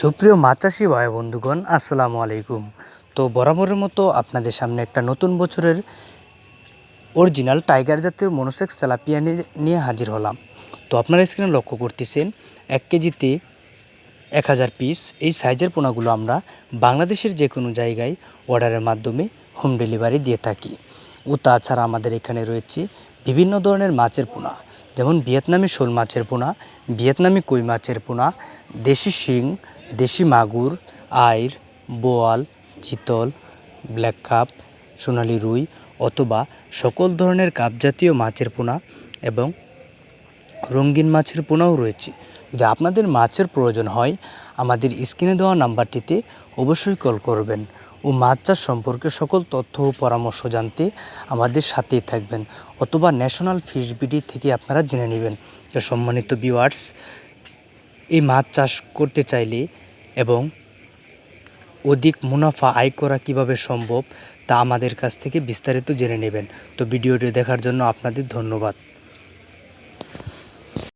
সুপ্রিয় মাছ চাষি ভাই বন্ধুগণ, আসসালামু আলাইকুম। তো বরাবরের মতো আপনাদের সামনে একটা নতুন বছরের অরিজিনাল টাইগার জাতীয় মনোসেক্স তেলাপিয়া নিয়ে হাজির হলাম। তো আপনারা স্ক্রিনে লক্ষ্য করতেছেন, এক কেজিতে এক হাজার পিস এই সাইজের পোনাগুলো আমরা বাংলাদেশের যে কোনো জায়গায় অর্ডারের মাধ্যমে হোম ডেলিভারি দিয়ে থাকি। ও তাছাড়া আমাদের এখানে রয়েছে বিভিন্ন ধরনের মাছের পোনা, যেমন ভিয়েতনামি শোল মাছের পোনা, ভিয়েতনামি কই মাছের পোনা, দেশি শিং দেশি মাগুর, আইর, বোয়াল, চিতল, ব্ল্যাক কাপ, সোনালি রুই অথবা সকল ধরনের কাপ জাতীয় মাছের পোনা এবং রঙিন মাছের পোনাও রয়েছে। যদি আপনাদের মাছের প্রয়োজন হয়, আমাদের স্ক্রিনে দেওয়া নাম্বারটিতে অবশ্যই কল করবেন ও মাছ চাষ সম্পর্কে সকল তথ্য ও পরামর্শ জানতে আমাদের সাথেই থাকবেন অথবা ন্যাশনাল ফিশ বিডি থেকে আপনারা জেনে নেবেন। সম্মানিত ভিউয়ার্স, এই মাছ চাষ করতে চাইলে এবং অধিক মুনাফা আয় করা কীভাবে সম্ভব তা আমাদের কাছ থেকে বিস্তারিত জেনে নেবেন। তো ভিডিওটি দেখার জন্য আপনাদের ধন্যবাদ।